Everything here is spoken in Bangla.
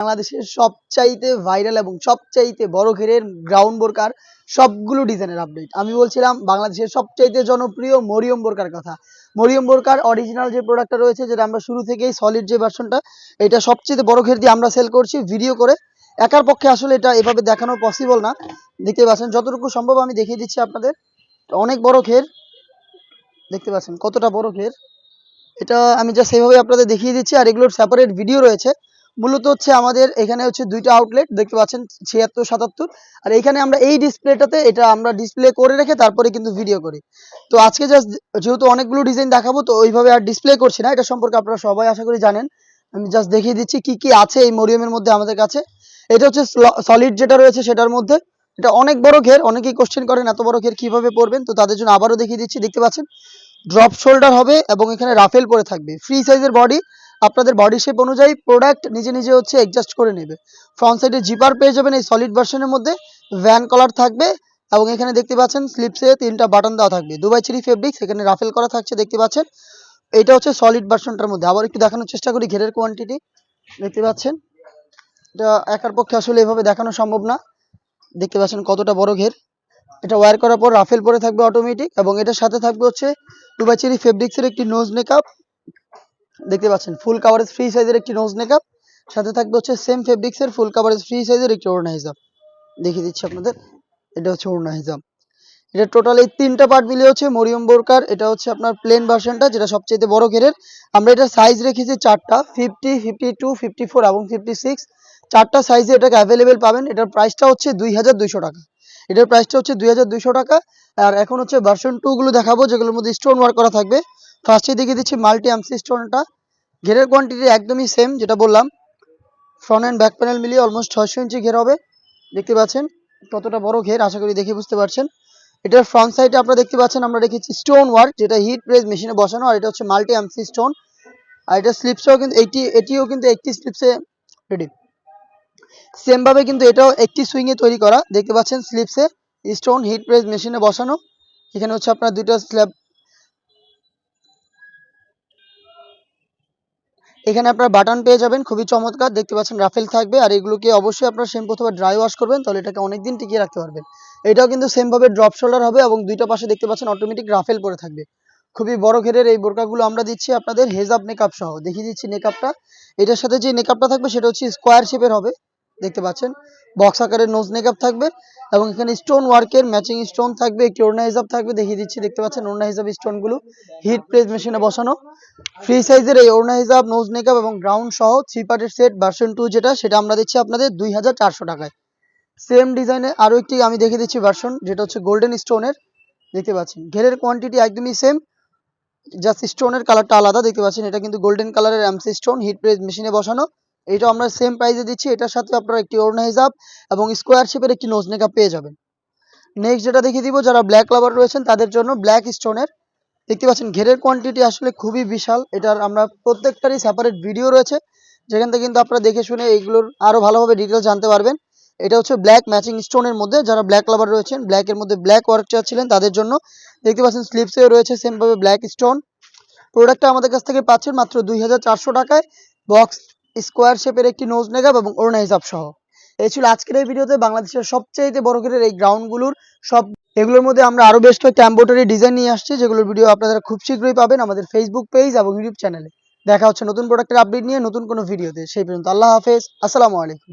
বাংলাদেশের সবচাইতে ভাইরাল এবং সবচাইতে বড় ঘেরের গ্রাউন্ড বোরকার সবগুলো ডিজাইনের আপডেট আমি বলছিলাম, বাংলাদেশের সবচাইতে জনপ্রিয় মরিয়ম বোরকার কথা। মরিয়ম বোরকার অরিজিনাল যে প্রোডাক্টটা রয়েছে, যেটা আমরা শুরু থেকেই সলিড যে ভার্সনটা এটা সবচেয়ে বড় ঘের দিয়ে আমরা সেল করছি ভিডিও করে। একার পক্ষে আসলে এটা এভাবে দেখানো পসিবল না। দেখতে পাচ্ছেন, যতটুকু সম্ভব আমি দেখিয়ে দিচ্ছি আপনাদের। অনেক বড় ঘের। দেখতে পাচ্ছেন, কতটা বড় ঘের। এটা আমি যা সেভাবে আপনাদের দেখিয়ে দিচ্ছি। আর এগুলোর সেপারেট ভিডিও রয়েছে। মূলত হচ্ছে আমাদের এখানে হচ্ছে দুইটা আউটলেট দেখতে পাচ্ছেন ছিয়াত্তর, সাতাত্তর। আর এখানে আমরা এই ডিসপ্লেটাতে এটা আমরা ডিসপ্লে করে রেখে তারপরে কিন্তু ভিডিও করি। তো আজকে জাস্ট যেহেতু অনেকগুলো ডিজাইন দেখাবো, তো ওইভাবে আর ডিসপ্লে করছি না। এটা সম্পর্কে আপনারা সবাই আশা করি জানেন। আমি জাস্ট দেখিয়ে দিচ্ছি কি কি আছে এই মরিয়মের মধ্যে আমাদের কাছে। এটা হচ্ছে সলিড যেটা রয়েছে সেটার মধ্যে। এটা অনেক বড় ঘের, অনেকেই কোশ্চেন করেন এত বড় ঘের কীভাবে পড়বেন তো তাদের জন্য আবারও দেখিয়ে দিচ্ছি, দেখতে পাচ্ছেন? ড্রপ শোল্ডার হবে এবং এখানে রাফেল পরে থাকবে। ফ্রি সাইজের বডি আপনাদের বডি শেপ অনুযায়ী প্রোডাক্ট নিজে নিজে হচ্ছে অ্যাডজাস্ট করে নেবে। ফ্রন্ট সাইডে জিপার পেয়ে যাবেন এই সলিড ভার্সনের মধ্যে। ভ্যান কলার থাকবে এবং এখানে দেখতে পাচ্ছেন স্লিপসে তিনটা বাটন দেওয়া থাকবে। দুবাই চিরি ফেব্রিক্স এখানে রাফেল করা থাকছে, দেখতে পাচ্ছেন। এটা হচ্ছে সলিড ভার্সনটার মধ্যে। আবার একটু দেখানোর চেষ্টা করি ঘেরের কোয়ান্টিটি দেখতে পাচ্ছেন? এটা একার পক্ষে আসলে এভাবে দেখানো সম্ভব না। দেখতে পাচ্ছেন কতটা বড় ঘের। এটা ওয়্যার করার পর রাফেল পরে থাকবে অটোমেটিক এবং এটার সাথে থাকবে হচ্ছে দুবাই চেরি ফেব্রিক্সের একটি নোজ মেকআপ দেখতে পাচ্ছেন ফুল কাভারেজ ফ্রি সাইজের একটি নোজ মেকআপ সাথে থাকবে হচ্ছে সেম ফেব্রিক্সের ফুল কাভারেজ ফ্রি সাইজের একটি ওড়না হিজাব। দেখিয়ে দিচ্ছি আপনাদের, এটা হচ্ছে ওড়না হিজাব। এটা টোটাল এই তিনটা পার্ট মিলে হচ্ছে মরিয়ম বোরকার, এটা হচ্ছে আপনার প্লেন ভার্সনটা যেটা সবচেয়ে বড় ঘেরের। আমরা এটা সাইজ রেখেছি চারটা fifty fifty two fifty four এবং ফিফটি সিক্স চারটা সাইজে এটাকে অ্যাভেলেবেল পাবেন, এটার প্রাইসটা হচ্ছে দুই হাজার দুইশো টাকা। এটার প্রাইসটা হচ্ছে দুই হাজার দুইশো টাকা, আর এখন হচ্ছে ভার্সন টু গুলো দেখাবো, যেগুলোর মধ্যে স্টোন ওয়ার্ক করা থাকবে। ফার্স্টে দেখিয়ে দিচ্ছি মাল্টি এমসি স্টোনটা ঘেরের কোয়ান্টিটি একদমই সেম যেটা বললাম। ফ্রন্ট অ্যান্ড ব্যাক প্যানেল মিলিয়ে অলমোস্ট ছয়শো ইঞ্চি ঘের হবে। দেখতে পাচ্ছেন? কতটা বড় ঘের, আশা করি দেখে বুঝতে পারছেন। এটার ফ্রন্ট সাইডে আপনারা দেখতে পাচ্ছেন, আমরা রেখেছি স্টোন ওয়ার্ক যেটা হিট প্রেস মেশিনে বসানো, আর এটা হচ্ছে মাল্টি এমসি স্টোন আর এটা স্লিপসেও কিন্তু এইটি এটিও কিন্তু একটি স্লিপসে রেডি সেম ভাবে কিন্তু এটাও একটি সুইংয়ে তৈরি করা। দেখতে পাচ্ছেন স্লিপসে স্টোন হিট প্রেস মেশিনে বসানো। এখানে হচ্ছে আপনার দুটো স্ল্যাব এখানে আপনার বাটন পেয়ে যাবেন, খুবই চমৎকার, দেখতে পাচ্ছেন রাফেল থাকবে। আর এগুলোকে অবশ্যই আপনার সেম প্রথমে ড্রাই ওয়াশ করবেন, তাহলে এটাকে অনেকদিন টিকিয়ে রাখতে পারবেন। এটাও কিন্তু সেমভাবে ড্রপ শোল্ডার হবে এবং দুইটা পাশে দেখতে পাচ্ছেন অটোমেটিক রাফেল পরে থাকবে। খুবই বড় ঘেরের এই বোরকাগুলো আমরা দিচ্ছি আপনাদের হেজাব মেকআপ সহ। দেখিয়ে দিচ্ছি মেকআপটা এটার সাথে যে মেকআপটা থাকবে, সেটা হচ্ছে স্কোয়ার শেপের হবে। দেখতে পাচ্ছেন? বক্স আকারের নোজ মেকআপ থাকবে এবং এখানে স্টোন ওয়ার্কের ম্যাচিং স্টোন থাকবে, একটি ওড়না হিসাব থাকবে, দেখিয়ে দিচ্ছি, দেখতে পাচ্ছেন ওড়না হিসাব স্টোনগুলো হিট প্রেস মেশিনে বসানো। ফ্রি সাইজের এই ওড়না হিসাব নোজ মেকআপ এবং গ্রাউন্ড সহ থ্রি পার্টের সেট ভার্সন টু যেটা, সেটা আমরা দিচ্ছি আপনাদের দুই হাজার চারশো টাকায়। সেম ডিজাইনের আরও একটি আমি দেখিয়ে দিচ্ছি ভার্সন যেটা হচ্ছে গোল্ডেন স্টোনের দেখতে পাচ্ছেন, ঘেরের কোয়ান্টিটি একদমই সেম জাস্ট স্টোনের কালারটা আলাদা, দেখতে পাচ্ছেন, এটা কিন্তু গোল্ডেন কালারের এমসি স্টোন হিট প্রেস মেশিনে বসানো। এটা আমরা সেম প্রাইসে দিচ্ছি, এটার সাথে আপনারা একটি ওড়না হিসাব এবং স্কোয়ার শেপের একটি নোজ মেকআপ পেয়ে যাবেন। নেক্সট যেটা দেখিয়ে দিব, যারা ব্ল্যাক লাভার রয়েছেন, তাদের জন্য ব্ল্যাক স্টোনের দেখতে পাচ্ছেন ঘেরের কোয়ান্টিটি আসলে খুবই বিশাল, এটার আমরা প্রত্যেকটারই সেপারেট ভিডিও রয়েছে, যেখান থেকে কিন্তু আপনারা দেখে শুনে এইগুলোর আরও ভালোভাবে ডিটেলস জানতে পারবেন। এটা হচ্ছে ব্ল্যাক ম্যাচিং স্টোনের মধ্যে, যারা ব্ল্যাক লাভার রয়েছেন ব্ল্যাকের মধ্যে ব্ল্যাক ওয়ার্ক চাচ্ছিলেন তাদের জন্য, দেখতে পাচ্ছেন স্লিপসেও রয়েছে সেমভাবে ব্ল্যাক স্টোন প্রোডাক্টটা আমাদের কাছ থেকে পাচ্ছেন মাত্র দুই হাজার চারশো টাকায় বক্স স্কোয়ার শেপের একটি নোজ নেগাব এবং ওড়না হিসাব সহ। এই ছিল আজকের এই ভিডিওতে বাংলাদেশের সবচেয়ে বড় ঘেরের এই গ্রাউন্ডগুলোর সব এগুলোর মধ্যে আমরা আরও বেশ কয়েকটি অ্যাম্বোটারি ডিজাইন নিয়ে আসছি, যেগুলোর ভিডিও আপনারা খুব শীঘ্রই পাবেন আমাদের ফেসবুক পেজ এবং ইউটিউব চ্যানেলে দেখা হচ্ছে নতুন প্রোডাক্টের আপডেট নিয়ে নতুন কোনো ভিডিওতে সেই পর্যন্ত আল্লাহ হাফেজ। আসসালামু আলাইকুম।